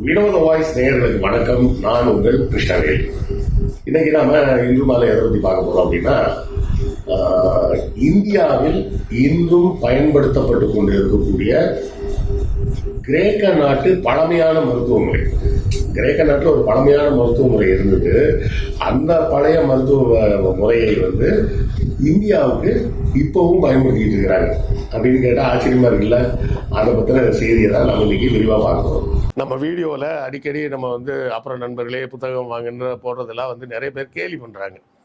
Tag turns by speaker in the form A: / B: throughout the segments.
A: வினோத வாய்ஸ் நேயர்களுக்கு வணக்கம். நான் உங்கள் கிருஷ்ணவேல். இன்னைக்கு நாம இன்று மாலை எதை பத்தி பார்க்க போறோம் அப்படின்னா ஆஹ், இந்தியாவில் இன்றும் பயன்படுத்தப்பட்டு கொண்டு இருக்கக்கூடிய கிரேக்க நாட்டு பழமையான மருத்துவமுறை கிரேக்க நாட்டில் ஒரு பழமையான மருத்துவ முறை இருந்தது. அந்த பழைய மருத்துவ முறையை வந்து இந்தியாவுக்கு இப்போவும் பயன்படுத்திக்கிட்டு இருக்கிறாங்க. அப்படின்னு கேட்டால் ஆச்சரியமா இருக்குல்ல? அதை பற்றின செய்தியை தான் நம்ம இன்னைக்கு விரிவாக பார்க்குறோம் நம்ம வீடியோவில் அடிக்கடி நம்ம வந்து அப்புறம் நண்பர்களே புத்தகம் வாங்குன்ற போடுறதெல்லாம் வந்து நிறைய பேர் கேலி பண்ணுறாங்க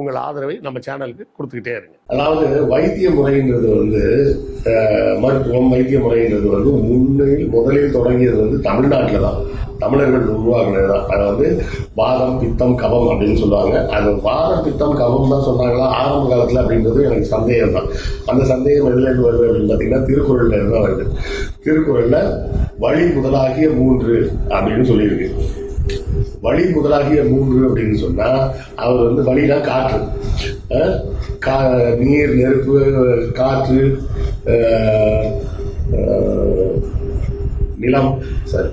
A: உங்கள் ஆதரவை நம்ம சேனலுக்கு கொடுத்துக்கிட்டே இருங்க. அதாவது வைத்திய முறைன்றது வந்து மருத்துவம் வைத்திய முறைன்றது வந்து முன்னில் முதலில் தொடங்கியது வந்து தமிழ்நாட்டில் தான். தமிழர்கள் உருவாகினது தான் அதை வந்து வாதம் பித்தம் கபம் அப்படின்னு சொல்லுவாங்க. அது வாதம் பித்தம் கபம் தான் சொன்னாங்களா? ஆரம்ப காலத்தில் அப்படின்றது எனக்கு சந்தேகம் தான். அந்த சந்தேகம் எதுலேருந்து வருது அப்படின்னு பார்த்தீங்கன்னா திருக்குறள்ல இருந்து வருது. திருக்குறளில் வழி முதலாகிய மூன்று அப்படின்னு சொல்லியிருக்கு. வழி முதலாகிய மூன்று அப்படின்னு சொன்னா அவர் வந்து வழினா காற்று. கா- நீர் நெருப்பு காற்று நிலம் சரி.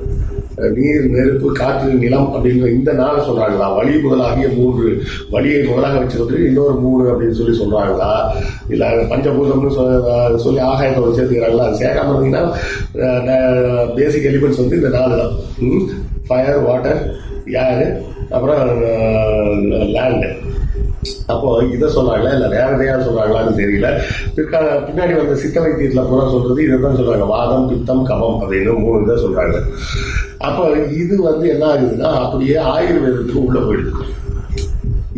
A: நீர் நெருப்பு காற்று நிலம் அப்படின்னு இந்த நாளை சொல்றாங்களா? வழி முதலாகிய மூன்று. வழியை முதலாக வச்சுக்கிட்டு இன்னொரு மூணு அப்படின்னு சொல்லி சொல்றாங்களா? இல்ல பஞ்சபூதம்னு சொ- சொல்லி ஒரு சேர்த்துக்கிறாங்களா? அது சேர்க்காம இருந்தீங்கன்னா பேசிக் எலிமெண்ட்ஸ் வந்து இந்த நாலு தான் ஃபயர் வாட்டர் யார்? அப்புறம் லேண்டு அப்போ இதை சொல்கிறாங்களா இல்லை வேற எதையாவது சொல்கிறாங்களான்னு தெரியல. பிற்கால பின்னாடி வந்த சித்த வைத்தியத்தில் பூரா சொல்றது இதை தான் சொல்றாங்க. வாதம் பித்தம் கபம் அப்படின்னு மூணு இதை சொல்றாங்க. அப்போ இது வந்து என்ன ஆகுதுன்னா அப்படியே ஆயுர்வேதத்துக்கு உள்ள போயிடுது.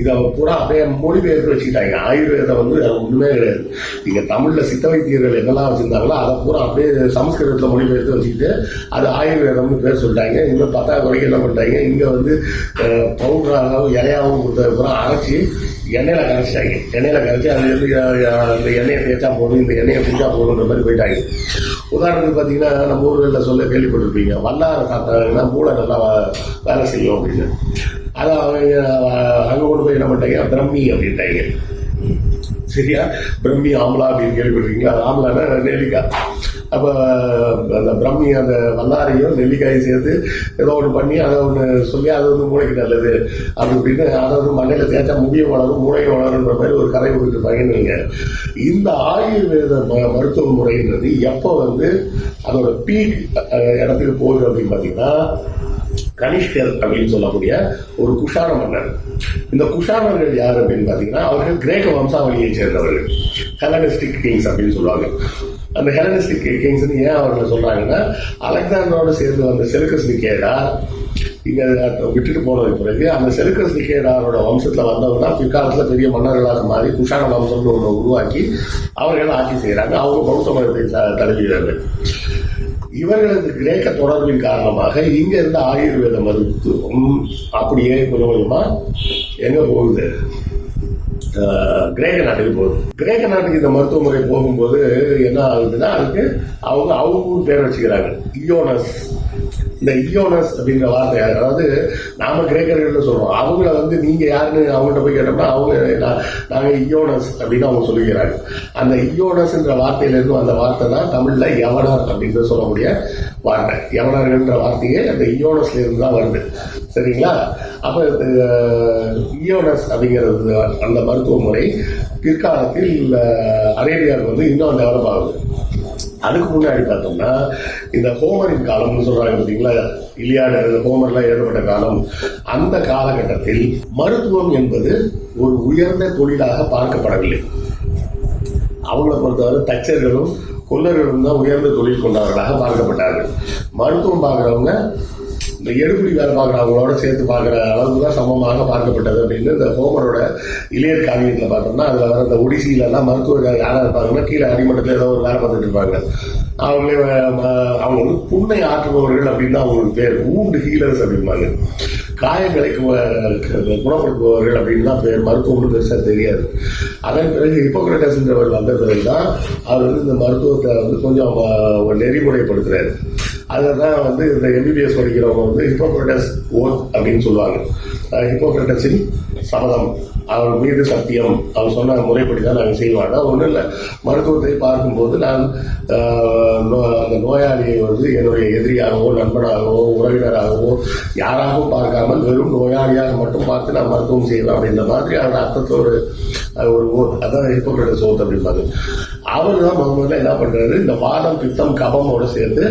A: இதை பூரா அப்படியே மொழிபெயர்த்து வச்சுக்கிட்டாங்க. ஆயுர்வேதம் வந்து அது கிடையாது. நீங்கள் தமிழில் சித்த வைத்தியர்கள் என்னெல்லாம் வச்சுருந்தாங்களோ அதை பூரா அப்படியே சமஸ்கிருதத்தில் மொழிபெயர்த்து வச்சுக்கிட்டு அது ஆயுர்வேதம்னு பேர் சொல்லிட்டாங்க. இங்கே பத்தா குறைக்க என்ன பண்ணிட்டாங்க? இங்கே வந்து பவுடராகவும் இலையாகவும் கொடுத்தது பூரா அரைச்சி எண்ணெயில் கரைச்சிட்டாங்க. எண்ணெயில் கரைச்சி அது இந்த எண்ணெயை தேய்ச்சா போகணும் இந்த எண்ணெயை பிடிச்சா போகணுன்ற மாதிரி போயிட்டாங்க. உதாரணத்துக்கு பார்த்தீங்கன்னா நம்ம ஊர்களில் சொல்ல கேள்விப்பட்டிருப்பீங்க. வல்லாரை சாப்பிட்டாங்கன்னா மூளை நல்லா வே- வேலை செய்யும் அப்படின்னு. அதை அவங்க அங்க கொண்டு போய் என்ன பண்ணிட்டாங்க? பிரம்மி அப்படின்ட்டாங்க. சரியா? பிரம்மி ஆம்லா அப்படின்னு கேள்விப்பட்டிருக்கீங்களா? அது ஆம்லான்னா நெல்லிக்காய். அப்போ அந்த பிரம்மி அந்த வல்லாரையும் நெல்லிக்காயும் சேர்த்து ஏதோ ஒன்று பண்ணி அதை ஒன்று சொல்லி அது வந்து மூளைக்கு நல்லது. அப்படி இப்படின்னு அதை வந்து மண்ணில் தேய்ச்சா முடியும் வளரும் மூளையும் வளருன்ற மாதிரி ஒரு கதை கொடுத்து வைங்க. இந்த ஆயுர்வேத ம- மருத்துவ முறைன்றது எப்போ வந்து அதோட பீக் இடத்துக்கு போகுது அப்படின்னு பார்த்தீங்கன்னா கனிஷ்கர் அப்படின்னு சொல்லக்கூடிய ஒரு குஷான மன்னர். இந்த குஷானர்கள் யார் அப்படின்னு பார்த்தீங்கன்னா அவர்கள் கிரேக்க வம்சாவளியை சேர்ந்தவர்கள். ஹெலனிஸ்டிக் கிங்ஸ் அப்படின்னு சொல்லுவாங்க. அந்த ஹெலனிஸ்டிக் கிங்ஸ் ஏன் அவர்களை சொல்றாங்கன்னா அலெக்சாண்டரோட சேர்ந்து வந்த செலுக்கஸ் நிக்கேடா இங்க விட்டுட்டு போனது பிறகு அந்த செலுக்கஸ் நிக்கேடாரோட வம்சத்துல வந்தவங்க பிற்காலத்துல பெரிய மன்னர்களாக மாறி குஷான வம்சம்னு ஒன்று உருவாக்கி அவர்கள் ஆட்சி செய்யறாங்க அவங்க பௌத்த மதத்தை த- தழுவியவர்கள் இவர்களது கிரேக்க தொடர்பின் காரணமாக இங்க இருந்த ஆயுர்வேத மருத்துவம் அப்படியே கொஞ்சம் கொஞ்சமா எங்க போகுது? கிரேக்க நாட்டுக்கு போகுது. கிரேக்க நாட்டுக்கு இந்த மருத்துவ முறை போகும்போது என்ன ஆகுதுன்னா அதுக்கு அவங்க அவங்க பேர் வச்சுக்கிறாங்க. இயோனஸ் இந்த இயோனஸ் அப்படிங்கிற வார்த்தை அதாவது நாம கிரேக்கர்கள் சொல்றோம். அவங்கள வந்து நீங்க யாருன்னு அவங்கள்ட்ட போய் கேட்டோம்னா அவங்க நா- நாங்க இயோனஸ் அப்படின்னு அவங்க சொல்லிக்கிறாங்க. அந்த இயோனஸ்ன்ற வார்த்தையிலிருந்து வந்த வார்த்தை தான் தமிழ்ல யவனர் அப்படின்னு சொல்லக்கூடிய வார்த்தை. யவனர்கள்ன்ற வார்த்தையே அந்த இயோனஸ்ல இருந்து தான் வருது. சரிங்களா? அப்ப இயோனஸ் அப்படிங்கிறது அந்த மருத்துவ முறை பிற்காலத்தில் அரேபியாவுக்கு வந்து இன்னும் டெவலப் ஆகுது. அதுக்கு முன்னாடி பார்த்தோம்னா இந்த ஹோமரின் காலம்னு சொல்றாங்க பார்த்தீங்களா? இலியாடு ஹோமர்லாம் எழுதப்பட்ட காலம். அந்த காலகட்டத்தில் மருத்துவம் என்பது ஒரு உயர்ந்த தொழிலாக பார்க்கப்படவில்லை. அவங்கள பொறுத்தவரை தச்சர்களும் கொல்லர்களும் தான் உயர்ந்த தொழில் கொண்டவர்களாக பார்க்கப்பட்டார்கள். மருத்துவம் பார்க்குறவங்க இந்த எடுபடி வேலை பார்க்குறவங்களோட சேர்த்து பார்க்குற அளவுக்கு தான் சமமாக பார்க்கப்பட்டது அப்படின்னு இந்த ஹோமரோட இளையர் காவியத்தில் பார்த்தோம்னா அதில் வர இந்த ஒடிசியிலலாம் மருத்துவர் யாராக இருப்பாங்கன்னா கீழே அடிமட்டத்தில் ஏதோ ஒரு வேலை பார்த்துட்டு இருப்பாங்க. அவங்களே அவங்க வந்து புண்ணை ஆற்றுபவர்கள் அப்படின்னு அவங்களுக்கு பேர். ஊண்டு ஹீலர்ஸ் அப்படிம்பாங்க. காயங்களை குணப்படுத்துபவர்கள் அப்படின்னு தான் பேர். மருத்துவம்னு பெருசாக தெரியாது. அதன் பிறகு ஹிப்போக்ரட்டஸ்ன்றவர் வந்த பிறகு தான் அவர் வந்து இந்த மருத்துவத்தை வந்து கொஞ்சம் நெறிமுறைப்படுத்துறாரு. அதை தான் வந்து இந்த எம்பிபிஎஸ் படிக்கிறவங்க வந்து ஹிப்போக்ரட்டஸ் ஓத் அப்படின்னு சொல்லுவாங்க. ஹிப்போக்ரட்டஸின் சபதம் அவர் மீது சத்தியம். அவர் சொன்ன முறைப்படி தான் நாங்கள் செய்வாங்க ஒன்றும் இல்லை. மருத்துவத்தை பார்க்கும்போது நான் நோ- அந்த நோயாளியை வந்து என்னுடைய எதிரியாகவோ நண்பனாகவோ உறவினராகவோ யாராகவும் பார்க்காமல் வெறும் நோயாளியாக மட்டும் பார்த்து நான் மருத்துவம் செய்வேன் அப்படின்ற மாதிரி அந்த அர்த்தத்தோடு ஒரு ஓத் அதான் ஹிப்போக்ரட்டஸ் ஓத் அப்படிம்பாங்க. அவர் தான் முதல் முதல்ல என்ன பண்றாரு? இந்த வாதம் பித்தம் கபமோட சேர்த்து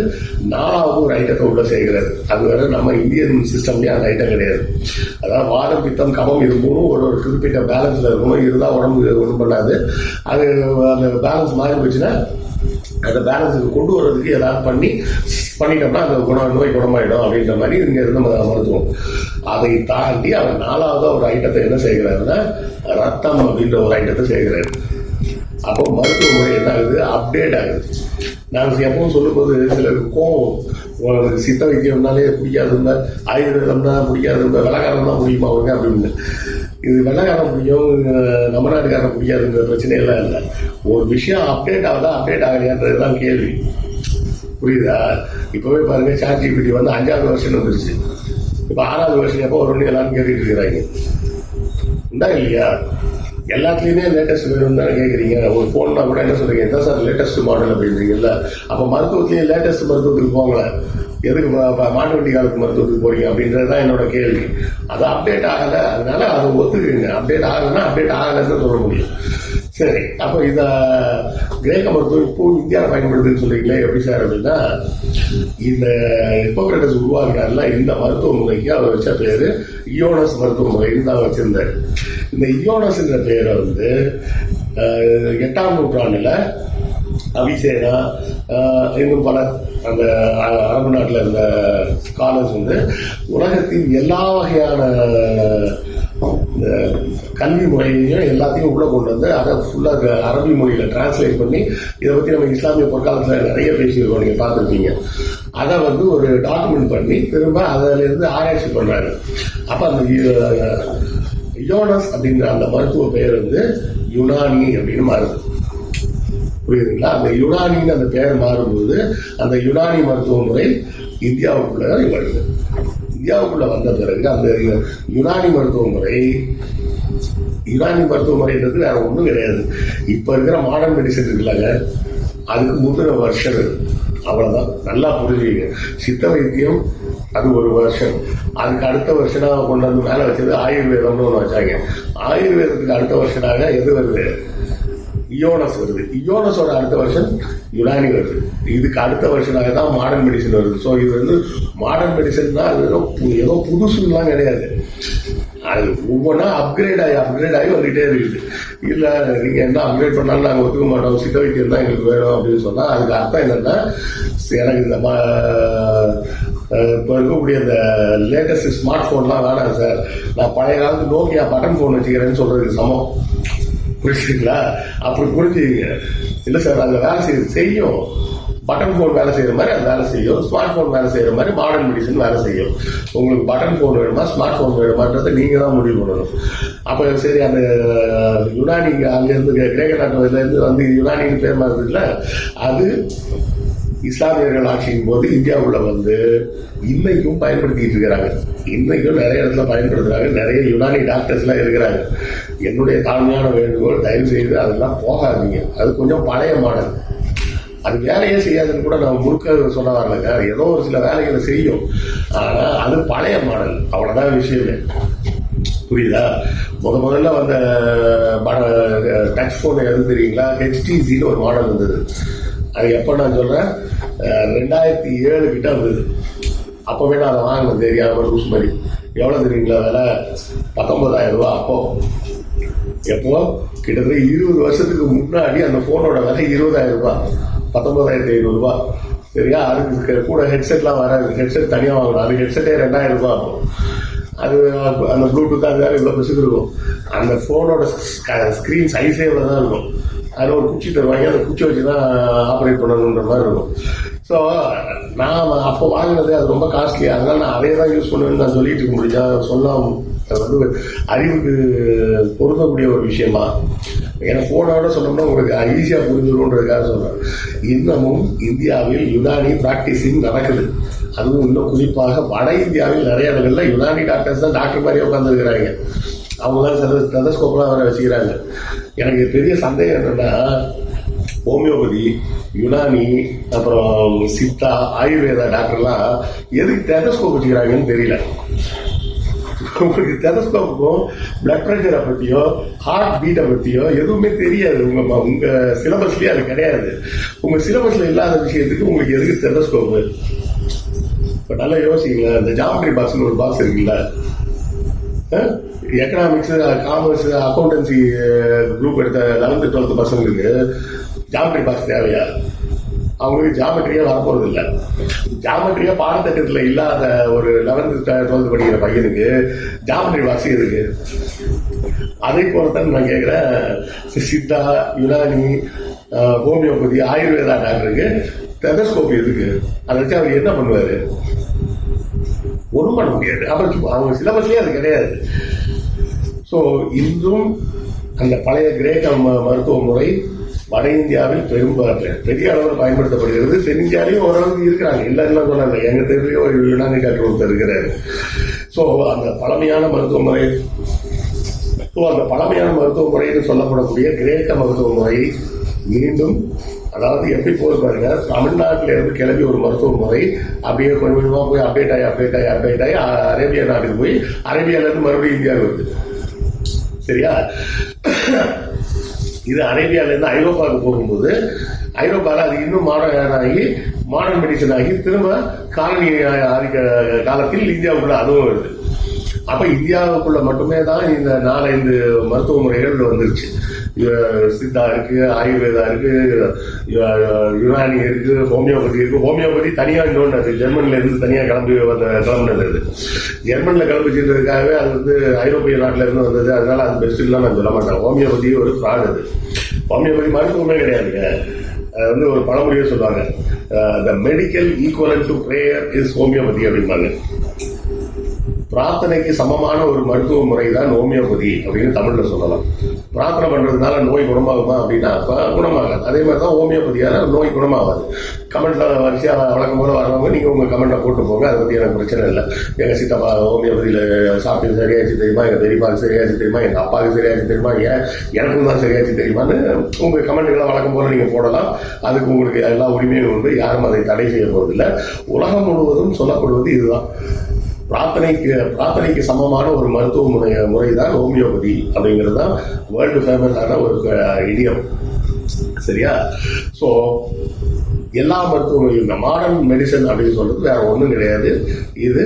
A: நாலாவது ஒரு ஐட்டத்தை உள்ள சேர்க்கிறாரு. அது வேற நம்ம இந்தியன் சிஸ்டம்லயே அந்த ஐட்டம் கிடையாது. அதாவது வாதம் பித்தம் கபம் இது மூணும் ஒரு ஒரு குறிப்பிட்ட பேலன்ஸ்ல இருக்கணும். இருந்தால் உடம்பு ஒன்றும் பண்ணாது. அது அந்த பேலன்ஸ் மாறி போச்சுன்னா அந்த பேலன்ஸுக்கு கொண்டு வர்றதுக்கு ஏதாவது பண்ணி பண்ணிட்டோம்னா அந்த குணம் நோய் குணமாயிடும் அப்படின்ற மாதிரி இங்க இருந்து நம்ம மருத்துவம் அதை தாண்டி அவர் நாலாவது ஒரு ஐட்டத்தை என்ன செய்கிறாருன்னா ரத்தம் அப்படின்ற ஒரு ஐட்டத்தை செய்கிறாரு. அப்போ மருத்துவ முறை என்ன ஆகுது. அப்டேட் ஆகுது நாங்கள் எப்பவும் சொல்லும்போது சிலருக்கு கோவம் சித்த வைத்தியம்னாலே பிடிக்காதுங்க தான் பிடிக்காதுங்க வெள்ளக்காரம் தான் முடியுமா அவங்க அப்படின்னு. இது வெள்ளக்காரன் முடியும் நம்ம நாட்டுக்காரன் முடியாதுங்கிற பிரச்சனையெல்லாம் இல்லை. ஒரு விஷயம் அப்டேட் ஆகுதா அப்டேட் ஆகலையான்றது தான் கேள்வி. புரியுதா? இப்போவே பாருங்க சாட் ஜிபிடி வந்து அஞ்சாவது வருஷம் வந்துருச்சு. இப்போ ஆறாவது வருஷம் எப்போ வரும்னு எல்லாரும் கேட்டுட்டு இருக்கிறாங்க. உண்டா இல்லையா? எல்லாத்துலேயுமே லேட்டஸ்ட் வேணும்னு தானே கேட்குறீங்க ஒரு ஃபோன்னா கூட என்ன சொல்கிறீங்க இதான் சார் லேட்டஸ்ட் மாடல் அப்படின்றீங்கல்ல? அப்போ மருத்துவத்துலேயும் லேட்டஸ்ட் மருத்துவத்துக்கு போங்களேன். எதுக்கு மாட்டு வண்டி காலத்து மருத்துவத்துக்கு போறீங்க அப்படின்றது தான் என்னோட கேள்வி. அது அப்டேட் ஆகலை. அதனால அதை ஒத்துக்குங்க. அப்டேட் ஆகலைன்னா அப்டேட் ஆகலைன்னு சொல்ல முடியும். சரி அப்போ இதை கிரேக்க மருத்துவம் இப்போ இந்தியாவில் பயன்படுதுன்னு சொல்றீங்களே எப்படி சார் அப்படின்னா இந்த ஹிப்போக்ரட்டஸ் உருவாக்குனார்ல இந்த மருத்துவ முறைக்கு அவர் வச்ச பேர் இயோனஸ் மருத்துவ முறைன்னு தான் வச்சிருந்தார். இந்த இயோனஸ்ன்ற பேரை வந்து எட்டாம் நூற்றாண்டுல அபிசேனா இன்னும் பல அந்த அரபு நாட்டில் இருந்த ஸ்காலர்ஸ் வந்து உலகத்தின் எல்லா வகையான இந்த கல்வி முறையையும் எல்லாத்தையும் உள்ள கொண்டு வந்து அதை ஃபுல்லாக அரபி மொழியில டிரான்ஸ்லேட் பண்ணி இதை பற்றி நம்ம இஸ்லாமிய பொற்காலத்தில் நிறைய பேசியிருக்கோம் நீங்கள் பார்த்துருப்பீங்க. அதை வந்து ஒரு டாக்குமெண்ட் பண்ணி திரும்ப அதிலிருந்து ஆராய்ச்சி பண்ணுறாரு அப்போ அந்த யோனஸ் அப்படின்ற அந்த மருத்துவ பெயர் வந்து யுனானி அப்படின்னு மாறுது. புரியுதுங்களா? அந்த யுனானின்னு அந்த பெயர் மாறும்போது அந்த யுனானி மருத்துவ முறை இந்தியாவுக்குள்ள வருது இந்தியாவுக்குள்ள வந்த பிறகு அந்த யுனானி மருத்துவ முறை யுனானி மருத்துவ முறைன்றது வேற ஒன்றும் கிடையாது. இப்போ இருக்கிற மாடர்ன் மெடிசன் இருக்குல்லங்க. அதுக்கு முந்தின வருஷம் அவ்வளோதான் அவ்வளவுதான். நல்லா புரிஞ்சுங்க சித்த வைத்தியம் அது ஒரு வருஷம் அதுக்கு அடுத்த வருஷனாக கொண்டு வந்து மேலே வச்சது ஆயுர்வேதம்னு ஒன்று வச்சாங்க. ஆயுர்வேதத்துக்கு அடுத்த வருஷனாக எது வருது? இயோனஸ் வருது. இயோனஸோட அடுத்த வருஷம் யுனானி வருது. இதுக்கு அடுத்த வருஷனாக தான் மாடர்ன் மெடிசன் வருது. ஸோ இது வந்து மாடர்ன் மெடிசன் தான் அது ஏதோ ஏதோ புதுசுலாம் கிடையாது. அது ஒவ்வொன்றா அப்கிரேட் ஆகி அப்கிரேட் ஆகி வந்துகிட்டே இருக்குது. இல்லை நீங்கள் என்ன அப்கிரேட் பண்ணாலும் நாங்கள் ஒத்துக்க மாட்டோம். சித்த வைத்தியம் தான் எங்களுக்கு வேணும் அப்படின்னு சொன்னால் அதுக்கு அர்த்தம் என்னன்னா எனக்கு இந்த ம- இப்போ இருக்கக்கூடிய இந்த லேட்டஸ்ட் ஸ்மார்ட் ஃபோன்லாம் வேணாம் சார். நான் பழைய காலத்து நோக்கியா பட்டன் ஃபோன் வச்சுக்கிறேன்னு சொல்கிறதுக்கு சமம். புரிஞ்சுங்களா அப்படி புரிஞ்சுங்க இல்லை சார் அந்த வேலை செய்ய செய்யும் பட்டன் ஃபோன் வேலை செய்கிற மாதிரி அது வேலை செய்யும் ஸ்மார்ட் ஃபோன் வேலை செய்கிற மாதிரி மாடர்ன் மெடிசன் வேலை செய்யும் உங்களுக்கு பட்டன் ஃபோன் வேணுமா ஸ்மார்ட் ஃபோன் வேணுமான்றதை நீங்கள் தான் முடிவு பண்ணணும். அப்போ சரி அந்த யுனானி அங்கேருந்து கிரேக்க நாட்டிலேருந்து வந்து யுனானின்னு பேர் மாறுதுல்ல அது இஸ்லாமியர்கள் ஆட்சியின் போது இந்தியாவுல வந்து இன்னைக்கும் பயன்படுத்திட்டு இருக்கிறாங்க. இன்னைக்கும் நிறைய இடத்துல பயன்படுத்துறாங்க. நிறைய யுனானி டாக்டர்ஸ்லாம் இருக்கிறாங்க. என்னுடைய தாழ்மையான வேண்டுகோள் தயவு செய்து அதெல்லாம் போகாதீங்க. அது கொஞ்சம் பழைய மாடல். அது வேலையே செய்யாதுன்னு கூட நான் முழுக்க சொல்ல வரலங்க. ஏதோ ஒரு சில வேலைகளை செய்யும். ஆனால் அது பழைய மாடல். அவ்வளோதான் விஷயமே. புரியுதா? முத முதல்ல வந்த டச் ஃபோன் எது தெரியுங்களா? ஹெச்டிசின்னு ஒரு மாடல் இருந்தது அது எப்போ நான் சொல்கிறேன் ரெண்டாயிரத்தி ஏழு கிட்ட இருந்தது அப்போவே நான் அதை வாங்கினேன் தெரியாம லூஸ் மாதிரி எவ்வளோ தெரியுங்களா விலை? பத்தொன்பதாயிரம் ரூபா அப்போ. எப்போ? கிட்டத்தட்ட இருபது வருஷத்துக்கு முன்னாடி அந்த ஃபோனோட விலை இருபதாயிரம் ரூபா பத்தொன்பதாயிரத்தி ஐநூறுரூவா சரியா? அதுக்கு கூட ஹெட்செட்லாம் வராது. ஹெட்செட் தனியாக வாங்கணும். அது ஹெட்செட்டே ரெண்டாயிரம் ரூபாய் ஆகும். அது அந்த ப்ளூடூத் அது வேறு இவ்வளோ பெருசுக்கு இருக்கும். அந்த ஃபோனோட ஸ்க்ரீன் சைஸே இவ்வளோ தான் இருக்கும். அதில் ஒரு குச்சி தருவாங்க. அந்த குச்சி வச்சு தான் ஆப்ரேட் பண்ணணுன்ற மாதிரி இருக்கும். ஸோ நான் அப்போ வாங்கினது அது ரொம்ப காஸ்ட்லி அதனால் நான் அதே தான் யூஸ் பண்ணுவேன்னு நான் சொல்லிட்டு இருக்க முடிஞ்சா சொல்லாம் அது வந்து அறிவுக்கு பொருந்தக்கூடிய ஒரு விஷயமா? ஏன்னா ஃபோனோட சொன்னோம்னா உங்களுக்கு ஈஸியாக புரிஞ்சிடும்ன்றதுக்காக சொல்கிறேன் இன்னமும் இந்தியாவில் யுனானி ப்ராக்டிஸிங் நடக்குது. அதுவும் இன்னும் குறிப்பாக வட இந்தியாவில் நிறைய இடங்கள்ல யுனானி டாக்டர்ஸ் தான் டாக்டர் மாதிரியே உட்காந்துருக்கிறாங்க அவங்க தான் ஸ்டெதஸ்கோப்லாம் அவரை வச்சுக்கிறாங்க. எனக்கு பெரிய சந்தேகம் என்னென்னா ஹோமியோபதி யுனானி அப்புறம் சித்தா ஆயுர்வேதா டாக்டர்லாம் எதுக்கு டெதஸ்கோப் வச்சுக்கிறாங்கன்னு தெரியல. உங்களுக்கு டெலஸ்கோப்புக்கும் பிளட் ப்ரெஷரை பற்றியோ ஹார்ட் பீட்டை பற்றியோ எதுவுமே தெரியாது. உங்க உங்க சிலபஸ்லேயே அது கிடையாது. உங்க சிலபஸ்ல இல்லாத விஷயத்துக்கு உங்களுக்கு எதுக்கு டெலஸ்கோப்பு இப்போ நல்லா யோசிங்களேன் இந்த ஜாமெட்ரி பாக்ஸ்னு ஒரு பாக்ஸ் இருக்குல்ல. எக்கனாமிக்ஸ் காமர்ஸ் அக்கௌண்டன்சி குரூப் எடுத்த லெவன்த்து டுவெல்த்து பசங்களுக்கு ஜாமெட்ரி பாக்ஸ் தேவையா? அவங்களுக்கு ஜாமெட்ரியே வரப்போறது இல்லை ஜாமெட்ரியா பாடத்திட்டத்தில் இல்லாத ஒரு லெவன்த்து டுவெல்த் படிக்கிற பையனுக்கு ஜாமெட்ரி பாக்ஸ் இருக்கு அதே போலத்தான் நான் கேட்குறேன். சித்தா யுனானி ஹோமியோபதி ஆயுர்வேதா டாக்டருக்கு டெலஸ்கோப் இருக்கு அதை வச்சு அவர் என்ன பண்ணுவார்? ஒன்றும் பண்ண முடியாது. அப்புறம் அவங்க சிலபஸ்லேயே அது கிடையாது. ஸோ இன்றும் அந்த பழைய கிரேக்க ம- மருத்துவ முறை வட இந்தியாவில் பெரும்பாலும் பெரிய அளவில் பயன்படுத்தப்படுகிறது. தென்னிந்தியாலையும் ஓரளவுக்கு இருக்கிறாங்க. இல்லை இல்லை சொன்னாங்க எங்கள் தெருவிலேயே ஒரு யுனானி டாக்டர் ஒருத்தர் இருக்கிறாரு. ஸோ அந்த பழமையான மருத்துவமுறை ஸோ அந்த பழமையான மருத்துவ முறைன்னு சொல்லப்படக்கூடிய கிரேக்க மருத்துவ முறை மீண்டும் அதாவது எப்படி போது பாருங்க தமிழ்நாட்டில இருந்து கிளம்பி ஒரு மருத்துவ முறை அப்படியே கொஞ்சம் கொஞ்சமாக போய் அப்டேட் ஆகி அப்டேட் ஆகி அப்டேட் ஆகி அரேபியா நாட்டுக்கு போய் அரேபியால இருந்து மறுபடியும் இந்தியாவுக்கு வருது. சரியா? இது அரேபியாவிலேருந்து ஐரோப்பாவுக்கு போகும்போது ஐரோப்பாவில் அது இன்னும் மாடர்ன் ஆகி மாடர்ன் மெடிசன் ஆகி திரும்ப காலனி ஆதிக்க காலத்தில் இந்தியாவுக்குள்ள அதுவும் வருது. அப்ப இந்தியாவுக்குள்ள மட்டுமே தான் இந்த நாலஞ்சு மருத்துவ முறைகள் வந்துருச்சு. சித்தா இருக்கு ஆயுர்வேதா இருக்கு யுனானி இருக்கு ஹோமியோபதி இருக்கு. ஹோமியோபதி தனியா இன்னொன்று அது ஜெர்மன்ல இருந்து தனியா கிளம்பி வந்த கிளம்புனது அது. ஜெர்மன்ல கிளம்பிச்சிருந்ததுக்காகவே அது வந்து ஐரோப்பிய நாட்டுல இருந்து வந்தது. அதனால அது பெஸ்ட் நான் சொல்ல மாட்டேன். ஹோமியோபதி ஒரு ஃப்ராட் அது. ஹோமியோபதி மருத்துவமே கிடையாதுங்க. அது வந்து ஒரு பழமொழியே சொல்லுவாங்க. The medical equivalent to prayer is homeopathy அப்படிம்பாங்க. பிரார்த்தனைக்கு சமமான ஒரு மருத்துவ முறை தான் ஹோமியோபதி அப்படின்னு தமிழ்ல சொல்லலாம். பிரார்த்தனை பண்றதுனால நோய் குணமாகுமா அப்படின்னா குணமாகாது. அதே மாதிரி தான் ஹோமியோபதியால நோய் குணமாகாது. கமெண்ட்ல வரிசையா வழக்கம் போல வரவங்க நீங்க உங்க கமெண்ட்டை போட்டு போங்க அதை பத்தி எனக்கு பிரச்சனை இல்லை. எங்க சித்தப்பா ஹோமியோபதியில சாப்பிட்டு சரியாச்சு தெரியுமா? எங்க பெரியப்பாக்கு சரியாச்சு தெரியுமா? எங்க அப்பாவுக்கு சரியாச்சு தெரியுமா? ஏன் எனக்கும் தான் சரியாச்சு தெரியுமான்னு உங்க கமெண்ட்டுகளை வழக்கம் போல நீங்க போடலாம். அதுக்கு உங்களுக்கு எல்லா உரிமையும் உண்டு. யாரும் அதை தடை செய்ய போவதில்லை உலகம் முழுவதும் சொல்லப்படுவது இதுதான். பிரார்த்தனைக்கு பிரார்த்தனைக்கு சமமான ஒரு மருத்துவ முறை முறை தான் ஹோமியோபதி அப்படிங்கிறது தான் வேர்ல்டு ஃபேமஸான ஒரு இடியம். சரியா? ஸோ எல்லா மருத்துவமனையும் இந்த மாடர்ன் மெடிசன் அப்படின்னு சொல்றது வேற ஒன்றும் கிடையாது. இது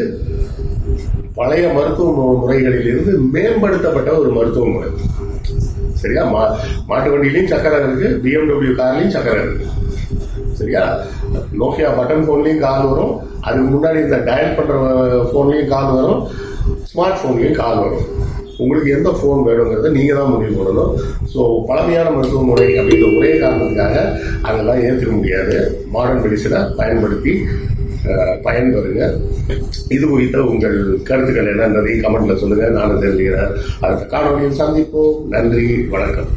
A: பழைய மருத்துவ முறைகளிலிருந்து மேம்படுத்தப்பட்ட ஒரு மருத்துவ முறை சரியா? மா மாட்டு வண்டியிலையும் சக்கரை இருக்கு பிஎம்டபிள்யூ கார்லையும் சக்கரம் இருக்கு. சரியா? நோக்கியா பட்டன் ஃபோன்லேயும் கால் வரும். அதுக்கு முன்னாடி இந்த டயல் பண்ணுற ஃபோன்லேயும் கால் வரும். ஸ்மார்ட் ஃபோன்லேயும் கால் வரும். உங்களுக்கு எந்த ஃபோன் வேணுங்கிறத நீங்கள் தான் முடிவு பண்ணணும். ஸோ பழமையான மருத்துவ முறை அப்படிங்கிற ஒரே காரணத்துக்காக அதெல்லாம் ஏற்றுக்க முடியாது. மாடர்ன் மெடிசனை பயன்படுத்தி பயன்பெறுங்க. இது குறித்த உங்கள் கருத்துக்கள் என்னன்றதை கமெண்ட்ல சொல்லுங்கள் நானும் தெரிஞ்சுக்கிறேன். அடுத்த காணொலியில் சந்திப்போம். நன்றி. வணக்கம்.